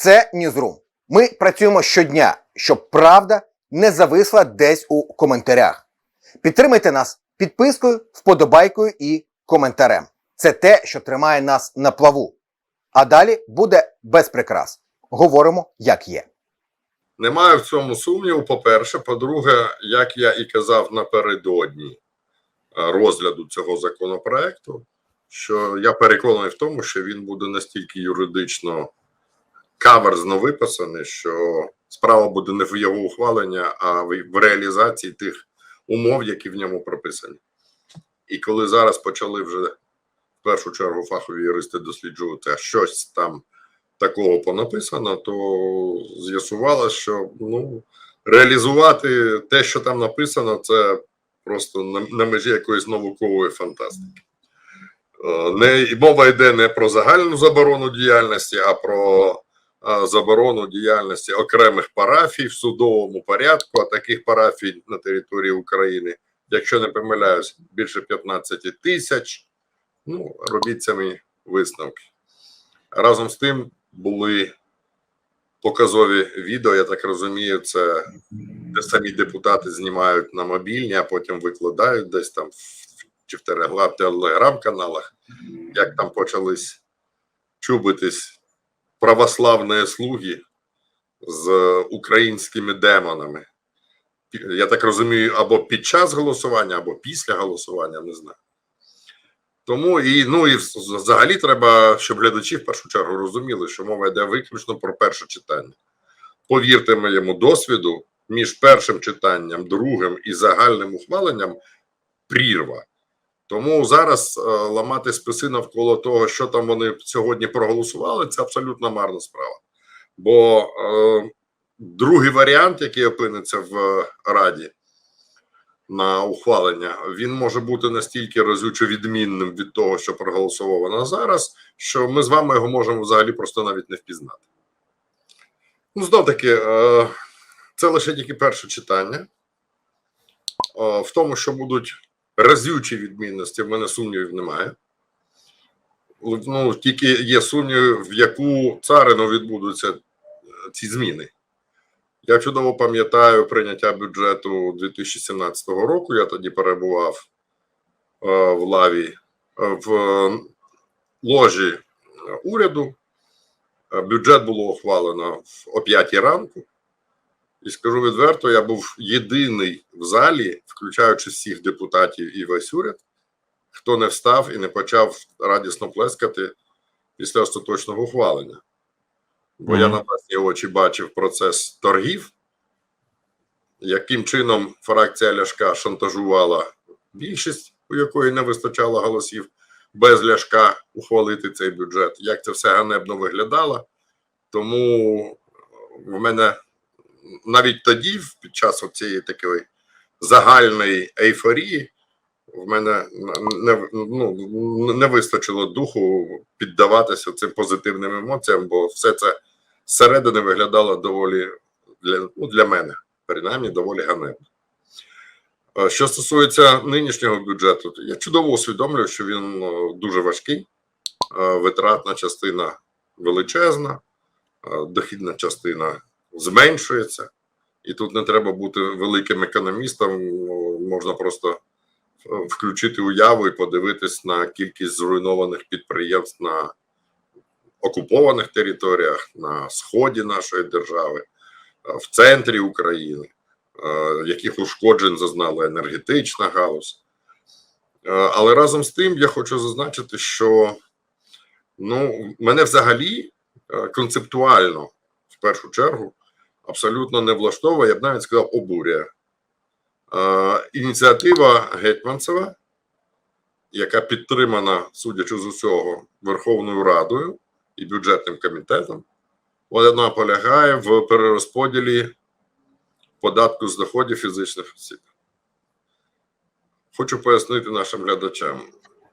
Це Ньюзрум. Ми працюємо щодня, щоб правда не зависла десь у коментарях. Підтримайте нас підпискою, вподобайкою і коментарем. Це те, що тримає нас на плаву. А далі буде без прикрас. Говоримо, як є. Немає в цьому сумніву. По-перше, по-друге, як я і казав напередодні е, розгляду цього законопроекту, що я переконаний в тому, що він буде настільки юридично каверзно виписаний, що справа буде не в його ухваленні, а в реалізації тих умов, які в ньому прописані. І коли зараз почали вже в першу чергу фахові юристи досліджувати, а щось там такого понаписано, то з'ясувалося, що ну, реалізувати те, що там написано, це просто на, на межі якоїсь наукової фантастики. Е, Не, мова йде не про загальну заборону діяльності, а про заборону діяльності окремих парафій в судовому порядку, а таких парафій на території України, якщо не помиляюсь, більше 15 тисяч. Ну, робіть самі висновки. Разом з тим були показові відео, я так розумію, це де самі депутати знімають на мобільні, а потім викладають десь там чи в телеграм-каналах, як там почались чубитись православні слуги з українськими демонами. Я так розумію, або під час голосування, або після голосування, не знаю. Тому і ну і взагалі треба, щоб глядачі в першу чергу розуміли, що мова йде виключно про перше читання. Повірте моєму досвіду, між першим читанням, другим і загальним ухваленням прірва. Тому зараз е, ламати списи навколо того, що там вони сьогодні проголосували, це абсолютно марна справа. Бо е, другий варіант, який опиниться в Раді, на ухвалення, він може бути настільки разюче відмінним від того, що проголосовано зараз, що ми з вами його можемо взагалі просто навіть не впізнати. Ну, знов таки, е, це лише тільки перше читання. Е, В тому, що будуть разючі відмінності, в мене сумнівів немає. Ну, тільки є сумніви, в яку царину відбудуться е, ці зміни. Я чудово пам'ятаю прийняття бюджету 2017 року. Я тоді перебував е, в лаві е, в ложі е, уряду. Е, Бюджет було ухвалено о 5 ранку. І скажу відверто, я був єдиний в залі, включаючи всіх депутатів і весь уряд, хто не встав і не почав радісно плескати після остаточного ухвалення. Бо я Мгм. на власні очі бачив процес торгів, яким чином фракція Ляшка шантажувала більшість, у якої не вистачало голосів, без Ляшка ухвалити цей бюджет. Як це все ганебно виглядало. Тому в мене навіть тоді, під час цієї такої загальної ейфорії, в мене не, ну, не вистачило духу піддаватися цим позитивним емоціям, бо все це зсередини виглядало доволі для, ну, для мене, принаймні, доволі ганебно. Е, Що стосується нинішнього бюджету, я чудово усвідомлюю, що він е, дуже важкий, е, витратна частина величезна, дохідна частина зменшується, і тут не треба бути великим економістом, ну, можна просто е, включити уяву і подивитись на кількість зруйнованих підприємств на окупованих територіях, на сході нашої держави, е, в центрі України, е, яких ушкоджень зазнала енергетична галузь. Але разом з тим я хочу зазначити, що ну, мене взагалі концептуально, в першу чергу, абсолютно не влаштовує, я б навіть сказав, обурює. Ініціатива Гетьманцева, яка підтримана, судячи з усього, Верховною Радою і бюджетним комітетом, вона полягає в перерозподілі податку з доходів фізичних осіб. Хочу пояснити нашим глядачам.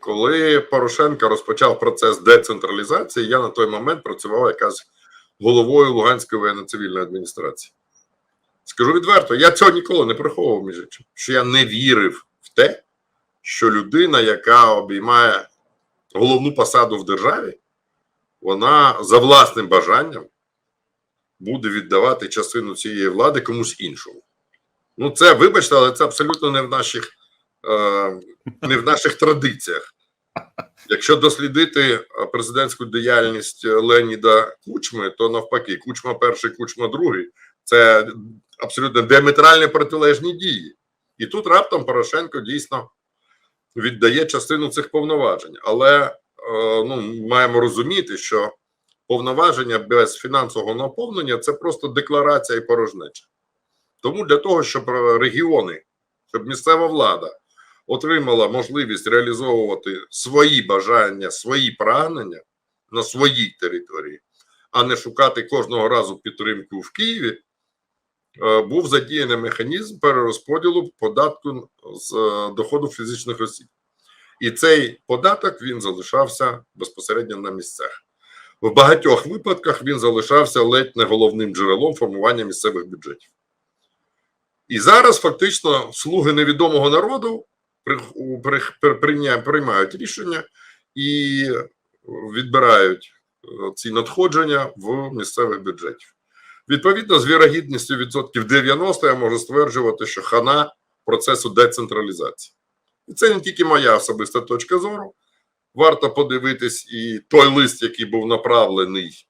Коли Порошенко розпочав процес децентралізації, я на той момент працював якраз головою Луганської воєнно-цивільної адміністрації. Скажу відверто, я цього ніколи не приховував, між іншим, що я не вірив в те, що людина, яка обіймає головну посаду в державі, вона за власним бажанням буде віддавати частину цієї влади комусь іншому. Ну, це, вибачте, але це абсолютно не в наших, е, не в наших традиціях. Якщо дослідити е, президентську діяльність Леніда Кучми, то навпаки, Кучма перший, Кучма другий це абсолютно діаметрально протилежні дії. І тут раптом Порошенко дійсно віддає частину цих повноважень. Але е, ну, маємо розуміти, що повноваження без фінансового наповнення це просто декларація і порожнеча. Тому для того, щоб регіони, щоб місцева влада отримала можливість реалізовувати свої бажання, свої прагнення на своїй території, а не шукати кожного разу підтримку в Києві, е, був задіяний механізм перерозподілу податку з е, доходу фізичних осіб. І цей податок він залишався безпосередньо на місцях. В багатьох випадках він залишався ледь не головним джерелом формування місцевих бюджетів. І зараз фактично слуги невідомого народу приймають рішення і відбирають е, ці надходження в місцевих бюджетів. Відповідно, з вірогідністю відсотків 90 я можу стверджувати, що хана процесу децентралізації. І це не тільки моя особиста точка зору. Варто подивитись і той лист, який був направлений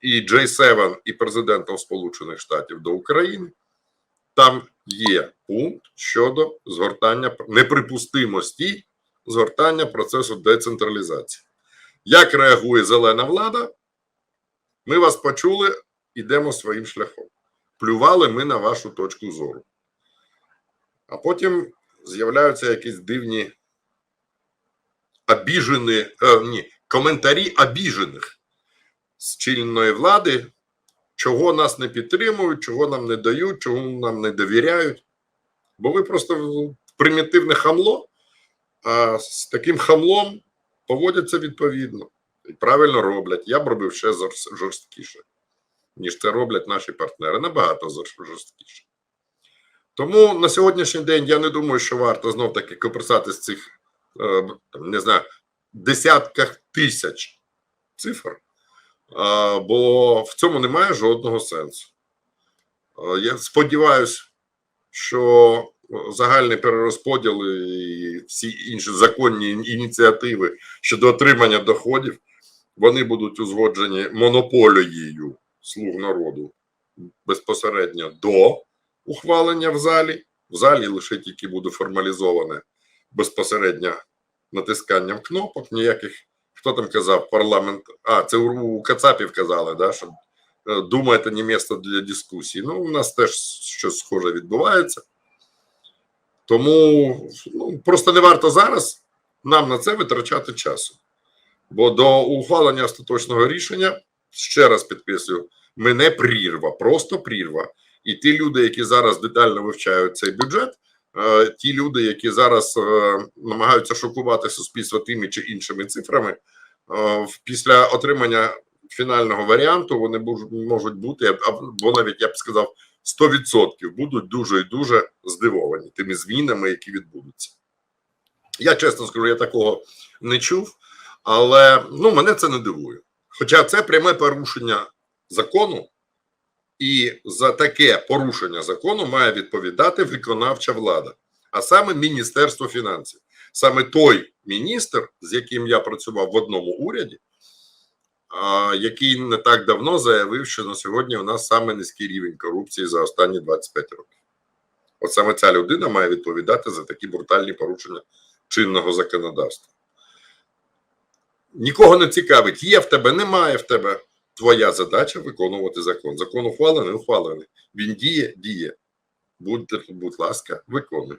і J7, і президентом Сполучених Штатів до України. Там є пункт щодо згортання неприпустимості згортання процесу децентралізації. Як реагує зелена влада? Ми вас почули, ідемо своїм шляхом. Плювали ми на вашу точку зору. А потім з'являються якісь дивні обіжені, е, ні, коментарі обіжених з чинної влади, чого нас не підтримують, чого нам не дають, чого нам не довіряють. Бо ви просто примітивне хамло, а з таким хамлом поводяться відповідно і правильно роблять. Я б робив ще жорсткіше, ніж це роблять наші партнери. Набагато жорсткіше. Тому на сьогоднішній день я не думаю, що варто знов таки коперсати з цих е, не знаю, десятках тисяч цифр, бо в цьому немає жодного сенсу. Я сподіваюся, що загальний перерозподіл і всі інші законні ініціативи щодо отримання доходів вони будуть узгоджені монополією слуг народу безпосередньо до ухвалення в залі. В залі лише тільки буде формалізоване безпосередньо натисканням кнопок. Ніяких, хто там казав, парламент. А, це у Кацапів казали, да, що е, думаєте, не місце для дискусії. Ну, у нас теж щось схоже відбувається. Тому ну, просто не варто зараз нам на це витрачати часу. Бо до ухвалення остаточного рішення, ще раз підкреслюю, ми не прірва, просто прірва. І ті люди, які зараз детально вивчають цей бюджет, е, ті люди, які зараз е, намагаються шокувати суспільство тими чи іншими цифрами, після отримання фінального варіанту вони можуть бути, або навіть я б сказав, 100% будуть дуже і дуже здивовані тими змінами, які відбудуться. Я чесно скажу, я такого не чув, але ну, мене це не дивує. Хоча це пряме порушення закону, і за таке порушення закону має відповідати виконавча влада, а саме Міністерство фінансів. Саме той міністр, з яким я працював в одному уряді, який не так давно заявив, що на сьогодні у нас саме низький рівень корупції за останні 25 років. От саме ця людина має відповідати за такі брутальні порушення чинного законодавства. Нікого не цікавить, є в тебе, немає в тебе. Твоя задача виконувати закон. Закон ухвалений, ухвалений. Він діє, діє. Будьте, будь ласка, виконуй.